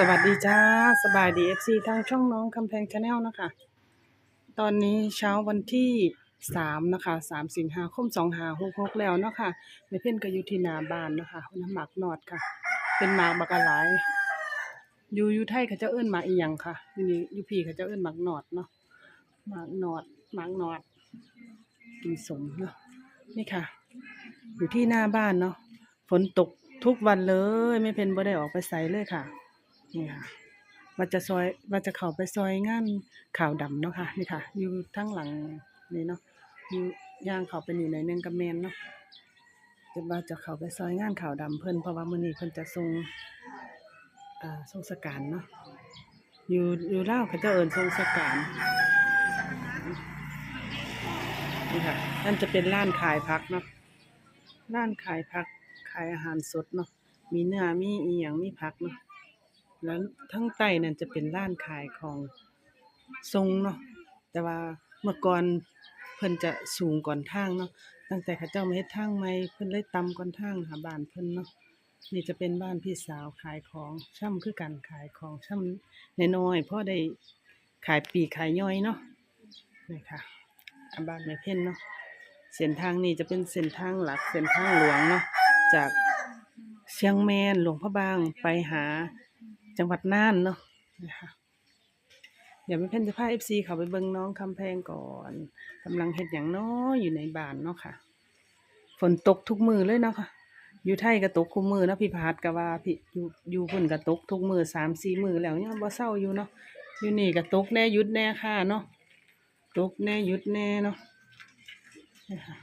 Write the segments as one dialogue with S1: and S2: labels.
S1: สวัสดีจ้าสบายดีเอฟซีทางช่องน้องคำแพงชาแนลนะคะ ตอนนี้เช้าวันที่สามนะคะสามสิงหาคมสองหาหกหกแล้วเนาะคะในเพ่นก็อยู่ที่นาบ้านนะคะน้ำหมากนอดค่ะ เป็นหมากบักหลายอยู่อยู่ไทยเขาจ้าเอิ้นหมากอีหยังค่ะอยู่นี่อยู่พี่เขาจ้าเอิ้นหมากนอดเนาะหมากนอดหมากนอดกินสมเนาะนี่ค่ะ อยู่ที่หน้าบ้านเนาะฝนตกทุกวันเลย ไม่เพนบ่ได้ออกไปใส่เลยค่ะ นี่ค่ะว่าจะซอยว่าจะเข้าไปซอยงานข่าวดำเนาะค่ะนี่ค่ะ อยู่ทั้งหลังนี่เนาะอยู่ย่างเข้าไปนี่ในอยหนึงกับแมนเนาะจะว่าจะเข้าไปซอยงานข่าวดำเพิ่นเพราะว่ามื้อนี้เพิ่นจะส่งอ่าส่งสการเนาะอยู่อยู่เล่าเขาจะเอิ้นส่งสการนี่ค่ะนั่นจะเป็นร้านขายผักเนาะร้านขายผักขายอาหารสดเนาะมีเนื้อมีอีหยังมีผักเนาะ แล้วทั้งใต้นั่นจะเป็นร้านขายของทรงเนาะ แต่ว่าเมื่อก่อนเพิ่นจะสูงก่อนทางเนาะ ตั้งแต่เขาเจ้ามาเฮ็ดทางใหม่เพิ่นเลยต่ำก่อนทางหาบ้านเพิ่นเนาะ นี่จะเป็นบ้านพี่สาวขายของช่ำคือกันขายของช่ำน้อยๆพอได้ขายปีขายย่อยเนาะนี่ค่ะอันบ้านแม่เพ่นเนาะ เส้นทางนี้จะเป็นเส้นทางหลักเส้นทางหลวงเนาะ จากเชียงแมนหลวงพระบางไปหา จังหวัดน่านเนาะนะคะเดี๋ยวแม่เพ่นจะพาเอฟซีเขาไปเบิงน้องคำแพงก่อนกำลังเฮ็ดอย่างน้ออยู่ในบ้านเนาะค่ะ ฝนตกทุกมือเลยเนาะค่ะอยู่ไทยก็ตกทุกมือนะพี่พาดก็ว่าพี่อยู่อยู่พุ่นก็ตกทุกมือสามสี่มือแล้วยังบ่เศร้าอยู่เนาะอยู่นี่ก็ตกแน่หยุดแน่ค่ะเนาะตกแน่หยุดแน่เนาะนี่ค่ะ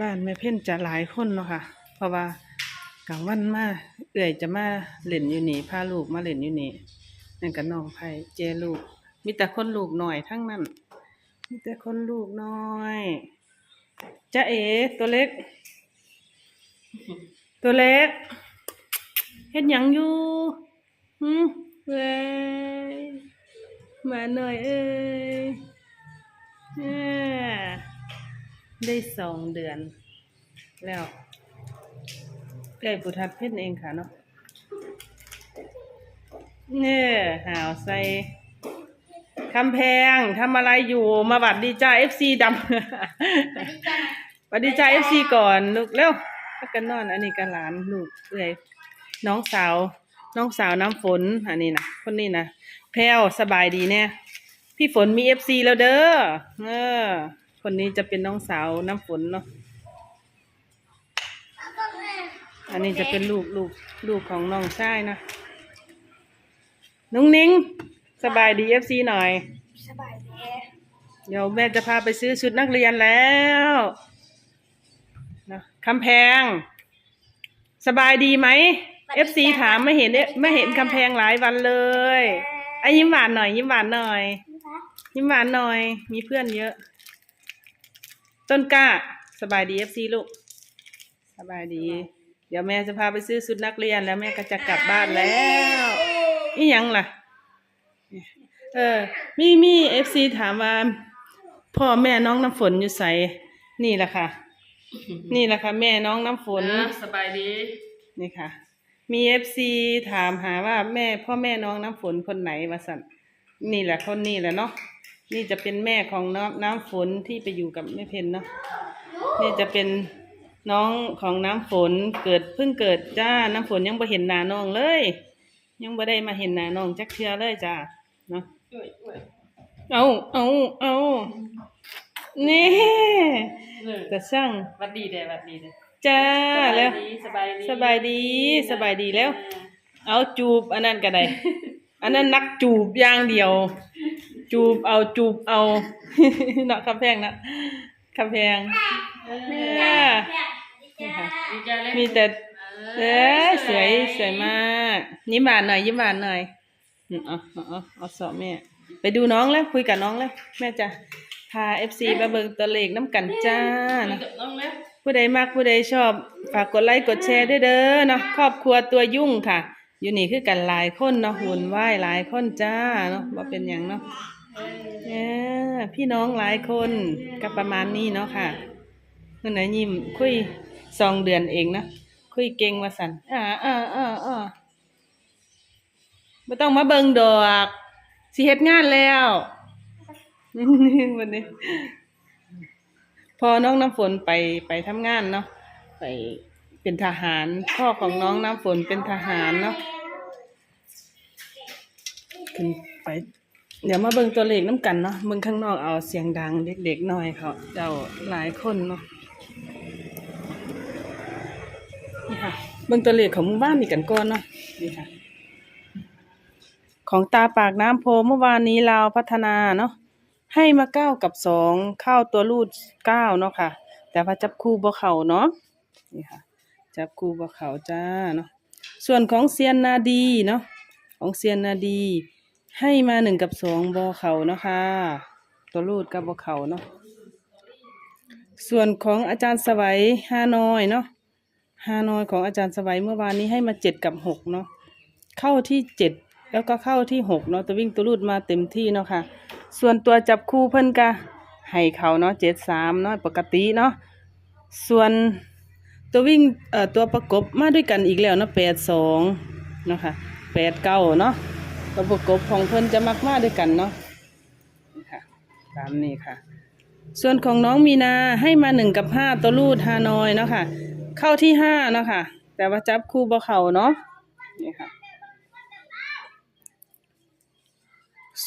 S1: บ้านแม่เพ่นจะหลายคนเนาะค่ะ เพราะว่า กลางวันมาเอื่อยจะมาเล่นอยู่นี่พาลูกมาเล่นอยู่นี่นั่นก็น้องไผเจลูก มีแต่คนลูกหน่อยทั้งนั้น มีแต่คนลูกน้อยจ้าเอ๋ตัวเล็ก ตัวเล็กเฮ็ดหยังอยู่หืมเว้ยมาหน่อยเอ้ยได้สองเดือนแล้ว ไก่ปุทัดเพชรเองค่ะเนาะเนี่ยหาวใส่คำแพงทำอะไรอยู่มาบัดดีจ้าเอฟซีดำบัดดีจ้าเอฟซีก่อนลูกเร็วพักกันนอน อันนี้กันหลานลูกเอ้ยน้องสาว น้องสาวน้ำฝนอันนี้นะคนนี้นะแพรวสบายดีเนี่ยพี่ฝนมีเอฟซีแล้วเด้อเออคนนี้จะเป็นน้องสาวน้ำฝนเนาะ อันนี้จะเป็นลูกลูกลูกของน้องชายนะนุ้งนิ้งสบายดีเอฟซีหน่อย
S2: สบายดี
S1: เดี๋ยวแม่จะพาไปซื้อชุดนักเรียนแล้วนะคำแพง สบายดีไหมเอฟซีถามไม่เห็นไม่เห็นคำแพงหลายวันเลยไอ้ยิ้มหวานหน่อย ยิ้มหวานหน่อย ยิ้มหวานหน่อย มีเพื่อนเยอะ ต้นกล้า สบายดีเอฟซีลูก สบายดี เดี๋ยวแม่จะพาไปซื้อชุดนักเรียนแล้วแม่ก็จะกลับบ้านแล้วนี่ยังล่ะ เออ มีมีเอฟซีถามว่าพ่อแม่น้องน้ำฝนอยู่ใสนี่แหละค่ะ นี่แหละค่ะแม่น้องน้ำฝน
S3: สบายดี
S1: นี่ค่ะ มีเอฟซีถามหาว่าแม่พ่อแม่น้องน้ำฝนคนไหนมาสั่นนี่แหละคนนี้แหละเนาะนี่จะเป็นแม่ของน้ำน้ำฝนที่ไปอยู่กับแม่เพนเนาะนี่จะเป็น น้องของน้ำฝนเกิดเพิ่งเกิดจ้า น้ำฝนยังบ่เห็นหน้าน้องเลย ยังบ่ได้มาเห็นหน้าน้องจักเทื่อเลยจ้าเนาะเอาเอาเอานี่แต่ช่าง
S3: วัดดีเด้วัดดีเด้
S1: จ้าแล้ว
S3: สบายดี
S1: สบายดีสบายดีแล้ว เอาจูบอันนั้นก็ได้อันนั้นนักจูบอย่างเดียว จูบเอาจูบเอาเนาะคำแพงนะคำแพงเนี่ยนี่ค่ะ
S3: ดีใจเลย
S1: มีแต่เออสวยสวยมากยิ้มหวานหน่อยยิ้มหวานหน่อยอืมเอาเอาเอาเอาสอบแม่ ไปดูน้องแล้วคุยกับน้องแล้วแม่จะพาเอฟซีมาเบิ่งตัวเลขน้ำกันจ้า
S3: คุย
S1: นะ
S3: กับน้องแล้ว
S1: ผู้ใดมักผู้ใดชอบ ฝากกดไลค์กดแชร์ด้วยเด้อเนาะครอบครัวตัวยุ่งค่ะ อยู่นี่คือกันหลายคนเนาะหุ่นไหวายหลายคนจ้าเนาะว่าเป็นอย่างเนาะเออพี่น้องหลายคนก็ประมาณนี้เนาะค่ะนั่นไหนะยิ้มคุย สองเดือนเองนะคุยเก่งว่าสันอ่าอ่าอ่าอ่าไม่ต้องมาเบิงดอกสิเฮ็ดงานแล้ววันนี้ พอน้องน้ำฝนไปไปทำงานเนาะไปเป็นทหาร พ่อของน้องน้ำฝนเป็นทหารเนาะขึ้นไป เดี๋ยวมาเบิ่งตัวเลขน้ำกันเนาะเบิ่งข้างนอกเอาเสียงดังเด็กๆหน่อยเขาเจ้าหลายคนเนาะ เบิ่งตัวเลขของหมู่บ้านนี่กันก่อนเนาะนี่ค่ะ ของตาปากน้ำโพเมื่อวานนี้ลาวพัฒนาเนาะให้มาเก้ากับสองเข้าตัวรูดเก้าเนาะค่ะ แต่ว่าจับคู่บ่เข่าเนาะนี่ค่ะ จับคู่บ่เข่าจ้าเนาะส่วนของเซียนนาดีเนาะของเซียนนาดี ให้มาหนึ่งกับสองบ่เข่าเนาะค่ะ ตัวรูดกับบ่เข่าเนาะส่วนของอาจารย์สวัยฮานอยเนาะ ฮานอยของอาจารย์สวัยเมื่อวานนี้ให้มาเจ็ดกับหกเนาะเข้าที่เจ็ดแล้วก็เข้าที่หกเนาะตัววิ่งตัวรูดมาเต็มที่เนาะค่ะ ส่วนตัวจับคู่เพิ่นกะให้เขาเนาะเจ็ดสามเนาะปกติเนาะส่วนตัววิ่งเอ่อตัวประกบมาด้วยกันอีกแล้วเนาะแปดสองเนาะค่ะแปดเก้าเนาะตัวประกบของเพิ่นจะมักมาด้วยกันเนาะนี่ค่ะตามนี้ค่ะ ส่วนของน้องมีนาให้มาหนึ่งกับห้าตัวรูดฮานอยเนาะค่ะ เข้าที่ห้าเนาะค่ะแต่ว่าจับคู่บ่เขาเนาะนี่ค่ะ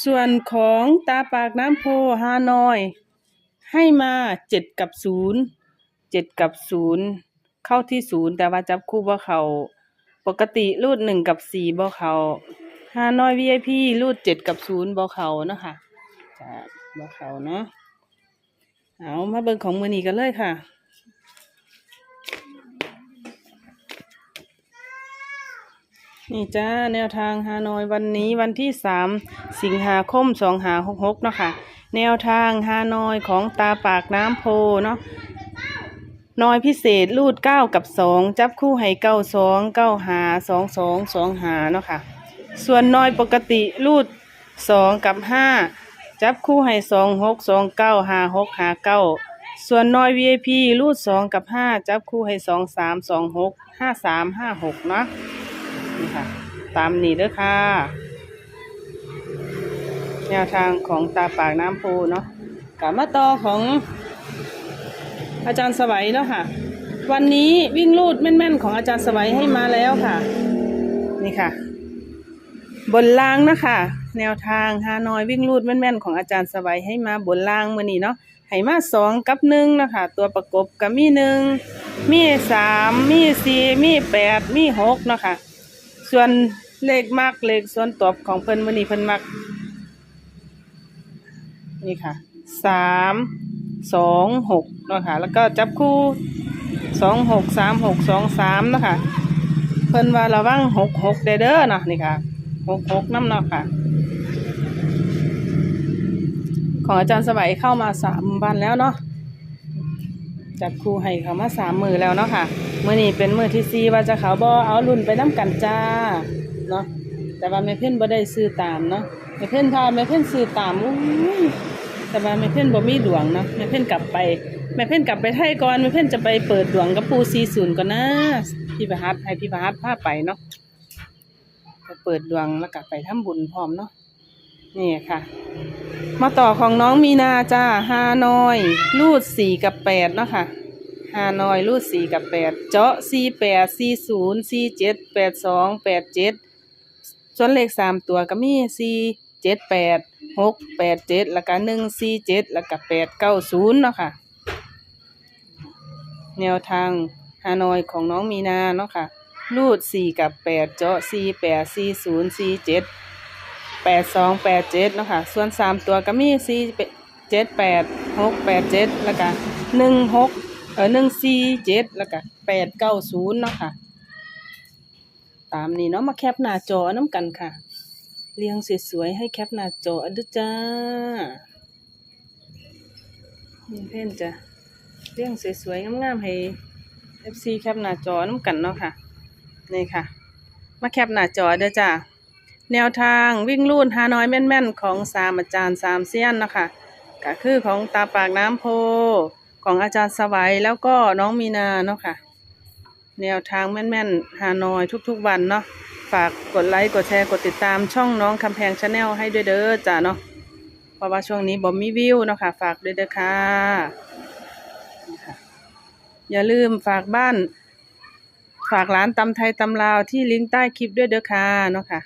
S1: ส่วนของตาปากน้ำโพฮานอย ให้มาเจ็ดกับศูนย์เจ็ดกับศูนย์เข้าที่ศูนย์แต่ว่าจับคู่บ่เขาปกติรูดหนึ่งกับสี่บ่เขาฮานอย VIP รูดเจ็ดกับศูนย์บ่เขาเนาะค่ะจ้ะบ่เขาเนาะเอามาเบิ่งของมือนี้กันเลยค่ะ นี่จ้าแนวทางฮานอยวันนี้วันที่สามสิงหาคมสองหาหกหกเนาะค่ะ แนวทางฮานอยของตาปากน้ำโพเนาะนอยพิเศษรูดเก้ากับสองจับคู่ให้เก้าสองเก้าหาสองสองสองหาเนาะค่ะ ส่วนนอยปกติรูดสองกับห้าจับคู่ให้สองหกสองเก้าหาหกหาเก้าส่วนนอย VIP รูดสองกับห้าจับคู่ให้สองสามสองหกห้าสามห้าหกเนาะ นี่ค่ะ ตามนี้เด้อค่ะ แนวทางของตาปากน้ำโพเนาะกับมาต่อของอาจารย์สวัยเนาะค่ะ วันนี้วิ่งลูดแม่นๆ ของอาจารย์สวัยให้มาแล้วค่ะ นี่ค่ะ บนล่างนะคะ แนวทางฮานอยวิ่งลูดแม่นๆของอาจารย์สวัยให้มาบนล่างมื่อนี้เนาะให้มาสองกับหนึ่งนะคะ ตัวประกบกับมีหนึ่งมีสามมีสี่มีแปดมีหกเนาะค่ะ ส่วนเลขมากเลขส่วนตบของเพิ่นมื้อนี้เพิ่นมัก นี่ค่ะสามสองหกเนาะค่ะแล้วก็จับคู่สองหกสามหกสองสามเนาะค่ะเพิ่นว่าระวังหกหกเด้อเด้อเนาะนี่ค่ะหกหกน้ำเนาะค่ะ ของอาจารย์สมัยเข้ามาสามวันแล้วเนาะจับครูให้เขามาสามมือแล้วเนาะค่ะ มื่อนี้เป็นมือที่สี่ว่าจะเขาบอเอารุ่นไปน้ำกันจ้าเนาะแต่ว่าแม่เพ่นบ่ได้ซื้อตามเนาะแม่เพ่นพาแม่เพ่นซื้อตามอุ้ยแต่ว่าแม่เพ่นบ่มีดวงเนาะแม่เพ่นกลับไปแม่เพ่นกลับไปไทยก่อนแม่เพ่นจะไปเปิดดวงกับปูซีศูนย์ก่อนนะพี่ประหัตให้พี่ประหัตพาไปเนาะไปเปิดดวงแล้วกลับไปทำบุญพร้อมเนาะนี่ค่ะ มาต่อของน้องมีนาจ้าฮานอย รูดสี่กับแปดเนาะค่ะ ฮานอยรูดสี่กับแปดเจาะสี่แปดสี่ศูนย์สี่เจ็ดแปดสองแปดเจ็ดส่วนเลขสามตัวก็มีสี่เจ็ดแปดหกแปดเจ็ดแล้วก็หนึ่งสี่เจ็ดแล้วก็แปดเก้าศูนย์เนาะค่ะ แนวทางฮานอยของน้องมีนาเนาะค่ะ รูดสี่กับแปดเจาะสี่แปดสี่ศูนย์สี่เจ็ดแปดสองแปดเจ็ดเนาะค่ะ ส่วนสามตัวก็มีสี่เจ็ดแปดหกแปดเจ็ดแล้วก็หนึ่งหก เออหนึ่งสี่เจ็ดแล้วก็แปดเก้าศูนย์เนาะค่ะ ตามนี้เนาะมาแคปหน้าจอน้ำกันค่ะ เรียงสวยๆให้แคปหน้าจอด้วยจ้าเพ่นจ้ะเรียงสวยๆงามๆให้ FC แคปหน้าจอน้ำกันเนาะค่ะ นี่ค่ะ มาแคปหน้าจอเด้อจ้าแนวทางวิ่งลูดฮานอยแม่นๆ ของสามอาจารย์สามเซียนเนาะคะก็คือของตาปากน้ำโพ ของอาจารย์สวัยแล้วก็น้องมีนาเนาะค่ะ แนวทางแม่นๆฮานอยทุกๆวันเนาะฝากกดไลค์กดแชร์กดติดตามช่องน้องคำแพงชาแนลให้ด้วยเด้อจ้าเนาะเพราะว่าช่วงนี้บ่มีวิวเนาะค่ะ ฝากด้วยเด้อค่ะนี่ค่ะ อย่าลืมฝากบ้าน ฝากร้านตำไทยตำลาวที่ลิงก์ใต้คลิปด้วยเด้อค่ะเนาะค่ะ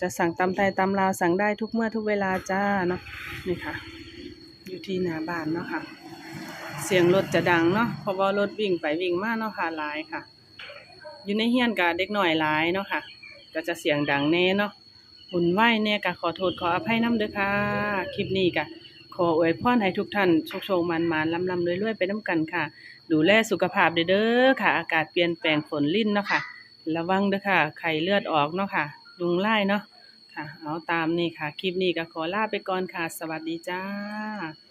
S1: จะสั่งตำไทยตำลาวสั่งได้ทุกเมื่อทุกเวลาจ้าเนาะนี่ค่ะ อยู่ที่หน้าบ้านเนาะค่ะ เสียงรถจะดังเนาะเพราะว่ารถวิ่งไปวิ่งมาเนาะค่ะหลายค่ะ อยู่ในเฮียนกับเด็กหน่อยหลายเนาะค่ะ ก็จะเสียงดังแน่เนาะหุ่นไหวเนี่ยก็ขอโทษขออภัยน้ำเด้อค่ะ คลิปนี้ก็ขออวยพรให้ทุกท่านโชคโชคมันมันลำลำรวยรวยๆไปน้ำกันค่ะ ดูแลสุขภาพเด้อค่ะ อากาศเปลี่ยนแปลงฝนลิ่นเนาะค่ะ ระวังเด้อค่ะ ไข้เลือดออกเนาะค่ะลุงไล่เนาะค่ะ เอาตามนี่ค่ะ คลิปนี้ก็ขอลาไปก่อนค่ะ สวัสดีจ้า